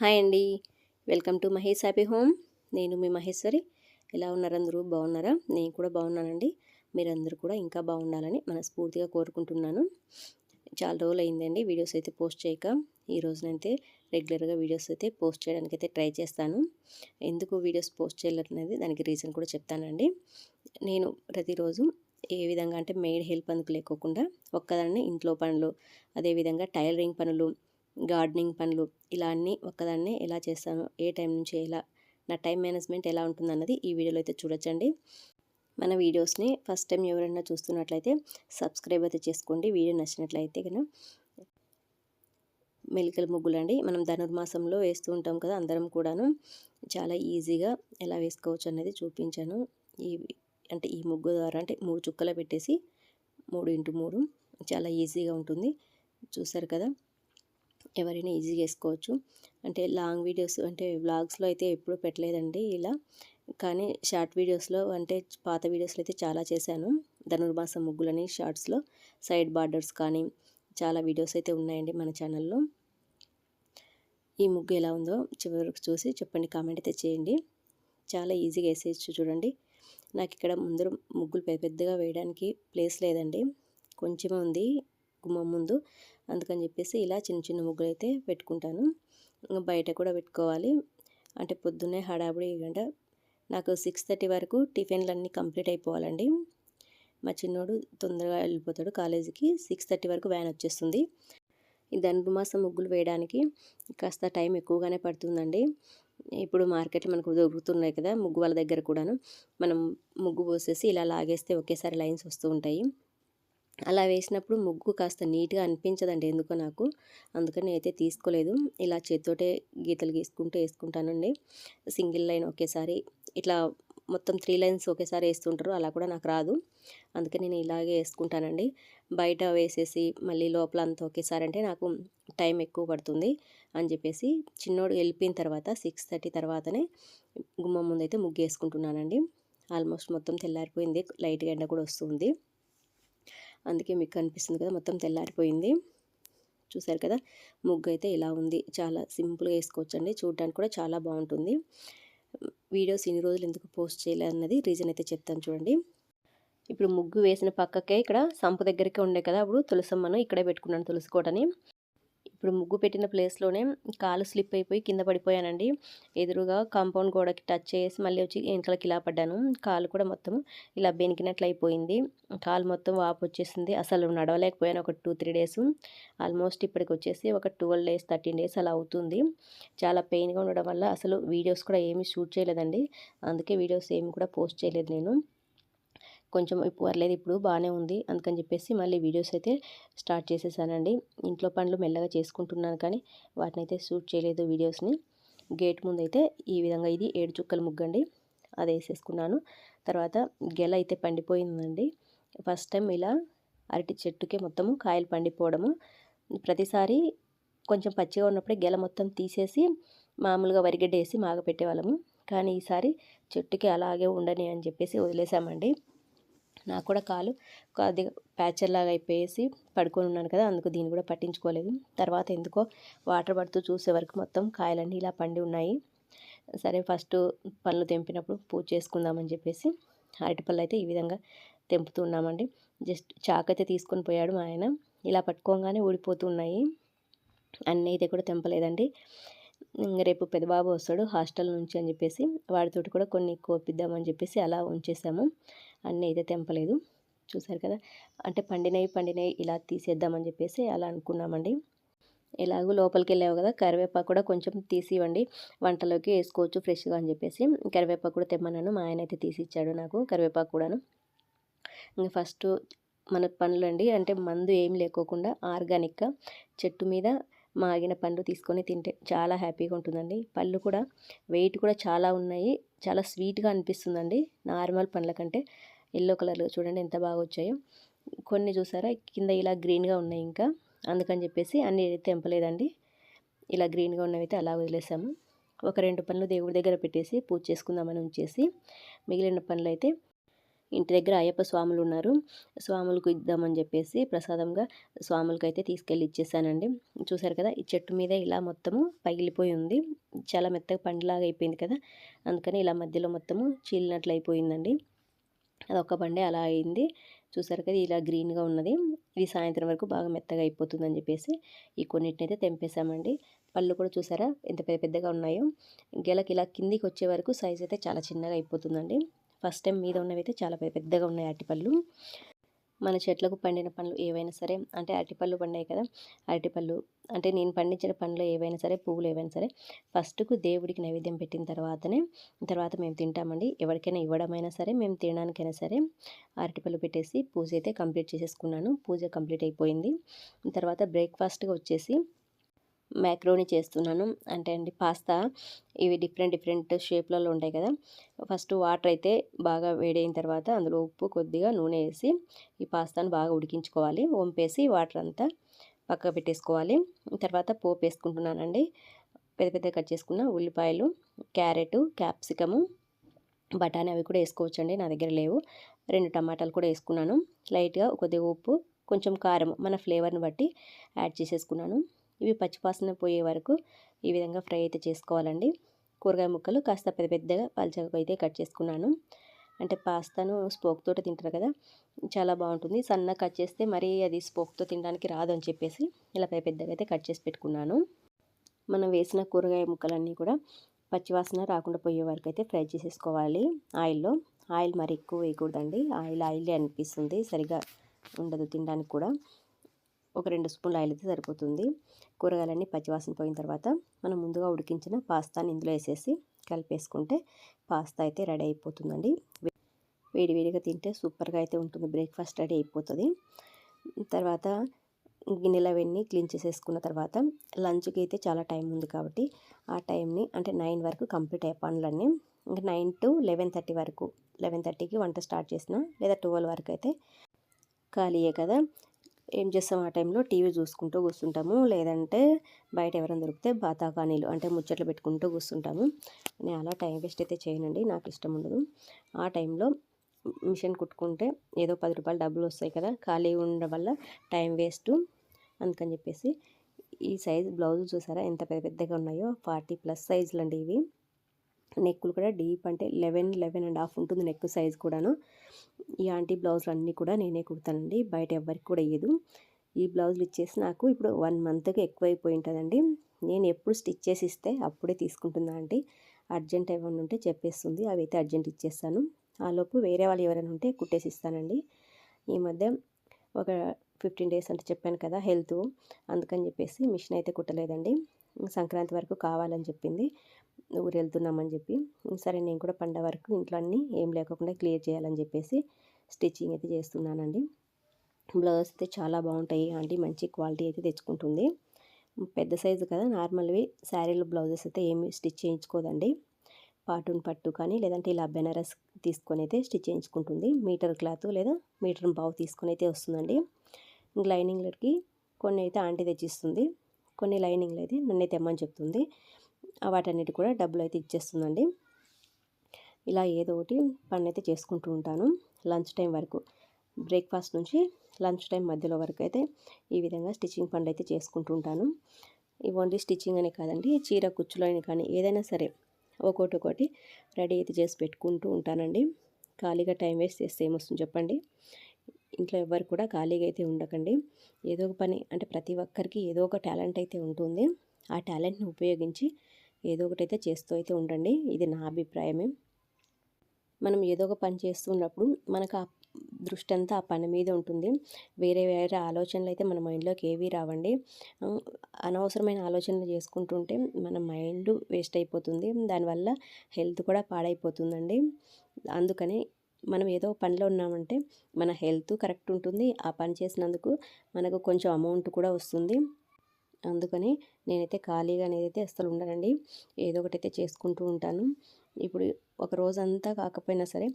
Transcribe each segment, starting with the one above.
Hi అండి. Welcome to Mahesh happy home. నేను మీ మహేశ్వరి. ఎలా ఉన్నారు అందరూ? బాగున్నారా? నేను కూడా బాగున్నానండి. మీరందరూ కూడా ఇంకా బాగుండాలని మనస్ఫూర్తిగా కోరుకుంటున్నాను. చాలా రోజులు అయిందండి వీడియోస్ అయితే పోస్ట్ చేయక. ఈ రోజునైతే రెగ్యులర్గా వీడియోస్ అయితే పోస్ట్ చేయడానికి అయితే ట్రై చేస్తాను. ఎందుకు వీడియోస్ పోస్ట్ చేయాలనేది దానికి రీజన్ కూడా చెప్తానండి. నేను ప్రతిరోజు ఏ విధంగా అంటే మెయిడ్ హెల్ప్ అందుకు లేకోకుండా ఒక్కదాన్ని ఇంట్లో పనులు అదేవిధంగా టైలరింగ్ పనులు గార్డెనింగ్ పనులు ఇలా అన్నీ ఒక్కదాన్నే ఎలా చేస్తాను ఏ టైం నుంచి ఎలా నా టైం మేనేజ్మెంట్ ఎలా ఉంటుందన్నది ఈ వీడియోలో అయితే చూడొచ్చండి. మన వీడియోస్ని ఫస్ట్ టైం ఎవరైనా చూస్తున్నట్లయితే సబ్స్క్రైబ్ అయితే చేసుకోండి. వీడియో నచ్చినట్లయితే కనుక మెలికల ముగ్గులండి. మనం ధనుర్మాసంలో వేస్తూ ఉంటాం కదా అందరం కూడాను చాలా ఈజీగా ఎలా వేసుకోవచ్చు అనేది చూపించాను. ఈ అంటే ఈ ముగ్గు ద్వారా అంటే మూడు చుక్కలు పెట్టేసి మూడు ఇంటూ మూడు చాలా ఈజీగా ఉంటుంది. చూసారు కదా? ఎవరైనా ఈజీగా వేసుకోవచ్చు. అంటే లాంగ్ వీడియోస్ అంటే వ్లాగ్స్లో అయితే ఎప్పుడూ పెట్టలేదండి ఇలా. కానీ షార్ట్ వీడియోస్లో అంటే పాత వీడియోస్లో అయితే చాలా చేశాను. ధనుర్మాసం ముగ్గులని షార్ట్స్లో. సైడ్ బార్డర్స్ కానీ చాలా వీడియోస్ అయితే ఉన్నాయండి మన ఛానల్లో. ఈ ముగ్గు ఎలా ఉందో చివరికి చూసి చెప్పండి కామెంట్ అయితే చేయండి. చాలా ఈజీగా వేసేయచ్చు చూడండి. నాకు ఇక్కడ ముందర ముగ్గులు పెద్ద పెద్దగా వేయడానికి ప్లేస్ లేదండి. కొంచెమే ఉంది. గుమ్మం ముందు. అందుకని చెప్పేసి ఇలా చిన్న చిన్న ముగ్గులు అయితే పెట్టుకుంటాను బయట కూడా పెట్టుకోవాలి. అంటే పొద్దున్నే హడాబుడి గంట నాకు సిక్స్ థర్టీ వరకు టిఫిన్లు అన్నీ కంప్లీట్ అయిపోవాలండి. మా చిన్నోడు తొందరగా వెళ్ళిపోతాడు కాలేజీకి. సిక్స్ థర్టీ వరకు వ్యాన్ వచ్చేస్తుంది. ఈ ధనుర్మాసం ముగ్గులు వేయడానికి కాస్త టైం ఎక్కువగానే పడుతుందండి. ఇప్పుడు మార్కెట్లో మనకు దొరుకుతున్నాయి కదా ముగ్గు వాళ్ళ దగ్గర కూడాను. మనం ముగ్గు పోసేసి ఇలా లాగేస్తే ఒకేసారి లైన్స్ వస్తూ ఉంటాయి. అలా వేసినప్పుడు ముగ్గు కాస్త నీట్గా అనిపించదండి ఎందుకో నాకు. అందుకని అయితే తీసుకోలేదు. ఇలా చేత్తోటే గీతలు గీసుకుంటూ వేసుకుంటానండి. సింగిల్ లైన్ ఒకేసారి ఇట్లా మొత్తం త్రీ లైన్స్ ఒకేసారి వేస్తుంటారు. అలా కూడా నాకు రాదు. అందుకని నేను ఇలాగే వేసుకుంటానండి. బయట వేసేసి మళ్ళీ లోపల అంతా ఒకేసారి అంటే నాకు టైం ఎక్కువ పడుతుంది అని చెప్పేసి చిన్నోడు వెళ్ళిపోయిన తర్వాత సిక్స్ థర్టీ తర్వాతనే గుమ్మం ముందు అయితే ముగ్గు వేసుకుంటున్నానండి ఆల్మోస్ట్ మొత్తం తెల్లారిపోయింది. లైట్గా ఎండ కూడా వస్తుంది. అందుకే మీకు కనిపిస్తుంది కదా మొత్తం తెల్లారిపోయింది. చూసారు కదా ముగ్గు అయితే ఇలా ఉంది. చాలా సింపుల్గా వేసుకోవచ్చండి. చూడడానికి కూడా చాలా బాగుంటుంది. వీడియోస్ ఇన్ని రోజులు ఎందుకు పోస్ట్ చేయలేదు అన్నది రీజన్ అయితే చెప్తాను చూడండి. ఇప్పుడు ముగ్గు వేసిన పక్కకే ఇక్కడ సంపు దగ్గరికి ఉండే కదా అప్పుడు తులసమ్మను ఇక్కడే పెట్టుకున్నాను తులసికోటని ఇప్పుడు ముగ్గు పెట్టిన ప్లేస్లోనే కాలు స్లిప్ అయిపోయి కింద పడిపోయానండి. ఎదురుగా కాంపౌండ్ గోడకి టచ్ చేసి మళ్ళీ వచ్చి వెనకలకి ఇలా పడ్డాను. కాలు కూడా మొత్తం ఇలా బెనికినట్లు అయిపోయింది. కాలు మొత్తం వాపు వచ్చేసింది. అసలు నడవలేకపోయాను ఒక టూ త్రీ డేస్. ఆల్మోస్ట్ ఇప్పటికి వచ్చేసి ఒక ట్వెల్వ్ డేస్ థర్టీన్ డేస్ అలా అవుతుంది. చాలా పెయిన్గా ఉండడం వల్ల అసలు వీడియోస్ కూడా ఏమీ షూట్ చేయలేదండి. అందుకే వీడియోస్ ఏమి కూడా పోస్ట్ చేయలేదు నేను. కొంచెం పర్లేదు ఇప్పుడు బాగానే ఉంది. అందుకని చెప్పేసి మళ్ళీ వీడియోస్ అయితే స్టార్ట్ చేసేసానండి. ఇంట్లో పనులు మెల్లగా చేసుకుంటున్నాను కానీ వాటిని అయితే షూట్ చేయలేదు వీడియోస్ని. గేట్ ముందు అయితే ఈ విధంగా ఇది ఏడు చుక్కలు ముగ్గండి. అది వేసేసుకున్నాను. తర్వాత గెల అయితే పండిపోయిందండి. ఫస్ట్ టైం ఇలా అరటి చెట్టుకే మొత్తము కాయలు పండిపోవడము. ప్రతిసారి కొంచెం పచ్చిగా ఉన్నప్పుడే గెల మొత్తం తీసేసి మామూలుగా వరిగడ్డ వేసి మాగపెట్టేవాళ్ళము. కానీ ఈసారి చెట్టుకి అలాగే ఉండని అని చెప్పేసి వదిలేసామండి. నాకు కూడా కాలు అది ప్యాచర్ లాగా అయిపోయేసి పడుకొని ఉన్నాను కదా అందుకు దీన్ని కూడా పట్టించుకోలేదు. తర్వాత ఎందుకో వాటర్ పడుతూ చూసే వరకు మొత్తం కాయలన్నీ ఇలా పండి ఉన్నాయి. సరే ఫస్ట్ పళ్ళు తెంపినప్పుడు పూజ చేసుకుందామని చెప్పేసి అరటిపళ్ళు అయితే ఈ విధంగా తెంపుతూ ఉన్నామండి. జస్ట్ చాక్ అయితే తీసుకొని పోయాడు మా ఆయన. ఇలా పట్టుకోగానే ఊడిపోతూ ఉన్నాయి. అన్నీ అయితే కూడా తెంపలేదండి. రేపు పెద్దబాబు వస్తాడు హాస్టల్ నుంచి అని చెప్పేసి వాడితోటి కూడా కొన్ని కోపిద్దామని చెప్పేసి అలా ఉంచేసాము. అన్నీ అయితే తెంపలేదు. చూసారు కదా? అంటే పండినవి పండినవి ఇలా తీసేద్దామని చెప్పేసి అలా అనుకున్నామండి. ఎలాగో లోపలికి వెళ్ళావు కదా? కరివేపాకు కూడా కొంచెం తీసి ఇవ్వండి వంటలోకి వేసుకోవచ్చు ఫ్రెష్గా అని చెప్పేసి. కరివేపాకు కూడా తెమ్మన్నాను. మా ఆయన అయితే తీసి ఇచ్చాడు నాకు కరివేపాకు కూడాను. ఇంకా ఫస్ట్ మన పనులండి. అంటే మందు ఏం లేకోకుండా ఆర్గానిక్గా చెట్టు మీద మాగిన పండ్లు తీసుకొని తింటే చాలా హ్యాపీగా ఉంటుందండి. పళ్ళు కూడా వెయిట్ కూడా చాలా ఉన్నాయి. చాలా స్వీట్గా అనిపిస్తుందండి. నార్మల్ పండ్ల కంటే ఎల్లో కలర్లో చూడండి ఎంత బాగా వచ్చాయో. కొన్ని చూసారా? కింద ఇలా గ్రీన్గా ఉన్నాయి ఇంకా. అందుకని చెప్పేసి అన్ని తెంపలేదండి. ఇలా గ్రీన్గా ఉన్నవైతే అలా వదిలేసాము. ఒక రెండు పనులు దేవుడి దగ్గర పెట్టేసి పూజ చేసుకుందామని ఉంచేసి మిగిలిన పనులు అయితే ఇంటి దగ్గర అయ్యప్ప స్వాములు ఉన్నారు. స్వాములకు ఇద్దామని చెప్పేసి ప్రసాదంగా స్వాములకి అయితే తీసుకెళ్ళి ఇచ్చేసానండి. చూసారు కదా ఈ చెట్టు మీద ఇలా మొత్తము పగిలిపోయి ఉంది. చాలా మెత్తగా పండులాగా అయిపోయింది కదా అందుకని ఇలా మధ్యలో మొత్తము చీలినట్లు అయిపోయిందండి. అదొక్క పండే అలా అయింది. చూసారు కదా ఇలా గ్రీన్గా ఉన్నది. ఇది సాయంత్రం వరకు బాగా మెత్తగా అయిపోతుందని చెప్పేసి ఈ కొన్నిటినైతే అయితే తెంపేశామండి. పళ్ళు కూడా చూసారా ఎంత పెద్ద పెద్దగా ఉన్నాయో. గెలకి ఇలా కిందికి వచ్చే వరకు సైజ్ అయితే చాలా చిన్నగా అయిపోతుందండి. ఫస్ట్ టైం మీద ఉన్నవి అయితే చాలా పెద్దగా ఉన్నాయి అరటిపళ్ళు. మన చెట్లకు పండిన పండ్లు ఏవైనా సరే అంటే అరటిపళ్ళు పండాయి కదా అరటిపళ్ళు అంటే నేను పండించిన పండ్లు ఏవైనా సరే పువ్వులు ఏవైనా సరే ఫస్ట్కు దేవుడికి నైవేద్యం పెట్టిన తర్వాతనే తర్వాత మేము తింటామండి. ఎవరికైనా ఇవ్వడమైనా సరే మేము తినడానికైనా సరే అరటిపళ్ళు పెట్టేసి పూజ అయితే కంప్లీట్ చేసేసుకున్నాను. పూజ కంప్లీట్ అయిపోయింది. తర్వాత బ్రేక్ఫాస్ట్గా వచ్చేసి మ్యాక్రోని చేస్తున్నాను. అంటే అండి పాస్తా ఇవి డిఫరెంట్ డిఫరెంట్ షేప్లలో ఉంటాయి కదా. ఫస్ట్ వాటర్ అయితే బాగా వేడైన తర్వాత అందులో ఉప్పు కొద్దిగా నూనె వేసి ఈ పాస్తాను బాగా ఉడికించుకోవాలి. వంపేసి వాటర్ అంతా పక్క పెట్టేసుకోవాలి. తర్వాత పోపు వేసుకుంటున్నానండి. పెద్ద పెద్ద కట్ చేసుకున్న ఉల్లిపాయలు క్యారెట్ క్యాప్సికము బఠానీ అవి కూడా వేసుకోవచ్చండి. నా దగ్గర లేవు. రెండు టమాటాలు కూడా వేసుకున్నాను. లైట్గా కొద్దిగా ఉప్పు కొంచెం కారం మన ఫ్లేవర్ని బట్టి యాడ్ చేసేసుకున్నాను. ఇవి పచ్చిపాసన పోయే వరకు ఈ విధంగా ఫ్రై అయితే చేసుకోవాలండి. కూరగాయ ముక్కలు కాస్త పెద్ద పెద్దగా పల్చగా అయితే కట్ చేసుకున్నాను. అంటే పాస్తాను స్పోక్తో తింటారు కదా చాలా బాగుంటుంది. సన్న కట్ చేస్తే మరీ అది స్పోక్తో తినడానికి రాదు అని చెప్పేసి ఇలా పెద్ద పెద్దగా అయితే కట్ చేసి పెట్టుకున్నాను. మనం వేసిన కూరగాయ ముక్కలన్నీ కూడా పచ్చివాసన రాకుండా పోయే వరకు అయితే ఫ్రై చేసేసుకోవాలి. ఆయిల్లో ఆయిల్ మరి ఎక్కువ వేయకూడదండి. ఆయిల్ ఆయిలే అనిపిస్తుంది సరిగా ఉండదు తినడానికి కూడా. ఒక రెండు స్పూన్లు ఆయిల్ అయితే సరిపోతుంది. కూరగాయలన్నీ పచ్చివాసన పోయిన తర్వాత మనం ముందుగా ఉడికించిన పాస్తాని ఇందులో వేసేసి కలిపేసుకుంటే పాస్తా అయితే రెడీ అయిపోతుందండి. వేడివేడిగా తింటే సూపర్గా అయితే ఉంటుంది. బ్రేక్ఫాస్ట్ రెడీ అయిపోతుంది. తర్వాత గిన్నెలు అవన్నీ క్లీన్ చేసేసుకున్న తర్వాత లంచ్కి అయితే చాలా టైం ఉంది కాబట్టి ఆ టైంని అంటే నైన్ వరకు కంప్లీట్ అయ్యే పనులన్నీ ఇంకా నైన్ టు లెవెన్ థర్టీ వరకు లెవెన్ థర్టీకి వంట స్టార్ట్ చేసిన లేదా ట్వెల్వ్ వరకు అయితే ఖాళీయే కదా. ఏం చేస్తాం? ఆ టైంలో టీవీ చూసుకుంటూ కూర్చుంటాము. లేదంటే బయట ఎవరైనా దొరికితే బాతాకానీలు అంటే ముచ్చట్లు పెట్టుకుంటూ కూర్చుంటాము. నేను అలా టైం వేస్ట్ అయితే చేయనండి. నాకు ఇష్టం ఉండదు. ఆ టైంలో మిషన్ కుట్టుకుంటే ఏదో పది రూపాయలు డబ్బులు వస్తాయి కదా ఖాళీ ఉండడం వల్ల టైం వేస్ట్ అందుకని చెప్పేసి ఈ సైజ్ బ్లౌజులు చూసారా? ఎంత పెద్ద పెద్దగా ఉన్నాయో ఫార్టీ ప్లస్ సైజులు అండి ఇవి. నెక్కులు కూడా డీప్ అంటే లెవెన్ లెవెన్ అండ్ హాఫ్ ఉంటుంది నెక్ సైజ్ కూడాను. ఈ ఆంటీ బ్లౌజులు అన్నీ కూడా నేనే కుడతానండి బయట ఎవరికి కూడా ఇయ్యదు. ఈ బ్లౌజులు ఇచ్చేసి నాకు ఇప్పుడు వన్ మంత్కి ఎక్కువైపోయి ఉంటుందండి. నేను ఎప్పుడు స్టిచ్ చేసి ఇస్తే అప్పుడే తీసుకుంటుందా ఆంటీ. అర్జెంట్ ఏమైనా ఉంటే చెప్పేస్తుంది అవి అయితే అర్జెంట్ ఇచ్చేస్తాను. ఆలోపు వేరే వాళ్ళు ఎవరైనా ఉంటే కుట్టేసి ఇస్తానండి. ఈ మధ్య ఒక ఫిఫ్టీన్ డేస్ అంటే చెప్పాను కదా హెల్త్. అందుకని చెప్పేసి మిషన్ అయితే కుట్టలేదండి. సంక్రాంతి వరకు కావాలని చెప్పింది. ఊరు వెళ్తున్నామని చెప్పి. సరే నేను కూడా పండగ వరకు ఇంట్లో అన్నీ ఏం లేకుండా క్లియర్ చేయాలని చెప్పేసి స్టిచ్చింగ్ అయితే చేస్తున్నానండి. బ్లౌజ్ అయితే చాలా బాగుంటాయి ఆంటీ. మంచి క్వాలిటీ అయితే తెచ్చుకుంటుంది. పెద్ద సైజు కదా నార్మల్వి శారీలు బ్లౌజెస్ అయితే ఏమి స్టిచ్ చేయించుకోదండి. పాటున్ పట్టు కానీ లేదంటే ఇలా బెనారస్ తీసుకొని అయితే స్టిచ్ చేయించుకుంటుంది. మీటర్ క్లాత్ లేదా మీటర్ బావు తీసుకొని అయితే వస్తుందండి. లైనింగ్లకి కొన్ని అయితే ఆంటీ తెచ్చిస్తుంది. కొన్ని లైనింగ్లు అయితే నన్ను తెమ్మని చెప్తుంది. వాటన్నిటి కూడా డబ్బులు అయితే ఇచ్చేస్తుందండి. ఇలా ఏదో ఒకటి పని అయితే చేసుకుంటూ ఉంటాను. లంచ్ టైం వరకు బ్రేక్ఫాస్ట్ నుంచి లంచ్ టైం మధ్యలో వరకు అయితే ఈ విధంగా స్టిచ్చింగ్ పనులు అయితే చేసుకుంటూ ఉంటాను. ఈ ఓన్లీ స్టిచ్చింగ్ అనే కాదండి చీర కుచ్చులని కానీ ఏదైనా సరే ఒకటి ఒకటి రెడీ అయితే చేసి పెట్టుకుంటూ ఉంటానండి. ఖాళీగా టైం వేస్ట్ చేస్తే ఏమొస్తుంది చెప్పండి? ఇంట్లో ఎవరు కూడా ఖాళీగా అయితే ఉండకండి. ఏదో ఒక పని అంటే ప్రతి ఒక్కరికి ఏదో ఒక టాలెంట్ అయితే ఉంటుంది. ఆ టాలెంట్ని ఉపయోగించి ఏదో ఒకటి అయితే చేస్తూ అయితే ఉండండి. ఇది నా అభిప్రాయమే. మనం ఏదో ఒక పని చేస్తున్నప్పుడు మనకు ఆ దృష్టి అంతా ఆ పని మీద ఉంటుంది. వేరే వేరే ఆలోచనలు అయితే మన మైండ్లోకి ఏవి రావండి. అనవసరమైన ఆలోచనలు చేసుకుంటుంటే మన మైండ్ వేస్ట్ అయిపోతుంది. దానివల్ల హెల్త్ కూడా పాడైపోతుందండి. అందుకని మనం ఏదో పనిలో ఉన్నామంటే మన హెల్త్ కరెక్ట్ ఉంటుంది. ఆ పని చేసినందుకు మనకు కొంచెం అమౌంట్ కూడా వస్తుంది. అందుకని నేనైతే ఖాళీగా నేనైతే అస్సలు ఉండనండి. ఏదో ఒకటి అయితే చేసుకుంటూ ఉంటాను. ఇప్పుడు ఒక రోజంతా కాకపోయినా సరే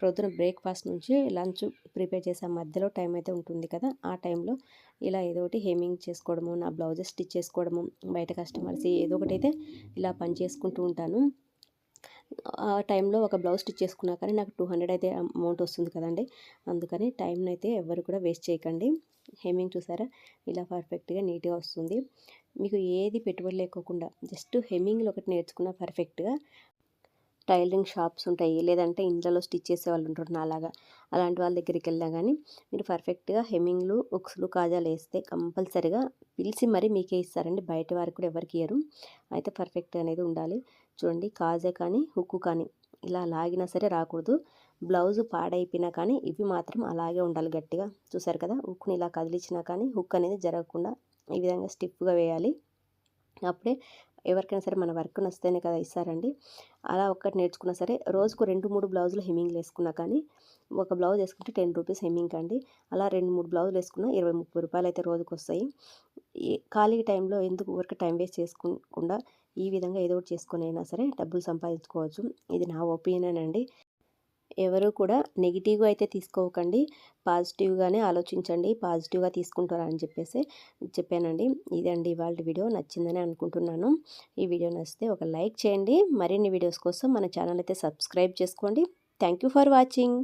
ప్రొద్దున బ్రేక్ఫాస్ట్ నుంచి లంచ్ ప్రిపేర్ చేసే మధ్యలో టైం అయితే ఉంటుంది కదా. ఆ టైంలో ఇలా ఏదో ఒకటి హేమింగ్ చేసుకోవడము నా బ్లౌజెస్ స్టిచ్ చేసుకోవడము బయట కస్టమర్స్ ఏదో ఒకటి అయితే ఇలా పని చేసుకుంటూ ఉంటాను. ఆ టైంలో ఒక బ్లౌజ్ స్టిచ్ చేసుకున్నా కానీ నాకు టూ హండ్రెడ్ అయితే అమౌంట్ వస్తుంది కదండి. అందుకని టైంని అయితే ఎవరు కూడా వేస్ట్ చేయకండి. హెమ్మింగ్ చూసారా? ఇలా పర్ఫెక్ట్గా నీట్గా వస్తుంది. మీకు ఏది పెట్టుబడి లేకోకుండా జస్ట్ హెమ్మింగ్లో ఒకటి నేర్చుకున్న పర్ఫెక్ట్గా టైలరింగ్ షాప్స్ ఉంటాయి. లేదంటే ఇంట్లో స్టిచ్ చేసే వాళ్ళు ఉంటారు నాలాగా. అలాంటి వాళ్ళ దగ్గరికి వెళ్ళినా కానీ మీరు పర్ఫెక్ట్గా హెమ్మింగ్లు ఉక్స్లు కాజాలు వేస్తే కంపల్సరిగా పిలిచి మరీ మీకే ఇస్తారండి. బయట వారికి కూడా ఎవరికి ఇయ్యరు. అయితే పర్ఫెక్ట్ అనేది ఉండాలి. చూడండి కాజే కానీ హుక్కు కానీ ఇలా లాగినా సరే రాకూడదు. బ్లౌజ్ పాడైపోయినా కానీ ఇవి మాత్రం అలాగే ఉండాలి గట్టిగా. చూసారు కదా హుక్ని ఇలా కదిలించినా కానీ హుక్ అనేది జరగకుండా ఈ విధంగా స్టిప్గా వేయాలి. అప్పుడే ఎవరికైనా సరే మన వర్క్ నచ్చితేనే కదా ఇస్తారండి. అలా ఒక్కటి నేర్చుకున్నా సరే రోజుకు రెండు మూడు బ్లౌజులు హెమ్మింగ్లు వేసుకున్నా కానీ ఒక బ్లౌజ్ వేసుకుంటే టెన్ రూపీస్ హెమ్మింగ్ అండి అలా రెండు మూడు బ్లౌజులు వేసుకున్నా ఇరవై ముప్పై రూపాయలు అయితే రోజుకు వస్తాయి ఖాళీ టైంలో ఎందుకు వర్క్ టైం వేస్ట్ చేసుకోకుండా ఈ విధంగా ఏదో ఒకటి చేసుకునైనా అయినా సరే డబ్బులు సంపాదించుకోవచ్చు. ఇది నా ఒపీనియన్ అండి. ఎవరు కూడా నెగిటివ్గా అయితే తీసుకోకండి. పాజిటివ్గానే ఆలోచించండి. పాజిటివ్గా తీసుకుంటారా అని చెప్పేసి చెప్పానండి. ఇదండి ఇవాళ వీడియో. నచ్చిందని అనుకుంటున్నాను. ఈ వీడియో నచ్చితే ఒక లైక్ చేయండి. మరిన్ని వీడియోస్ కోసం మన ఛానల్ అయితే సబ్స్క్రైబ్ చేసుకోండి. Thank you for watching.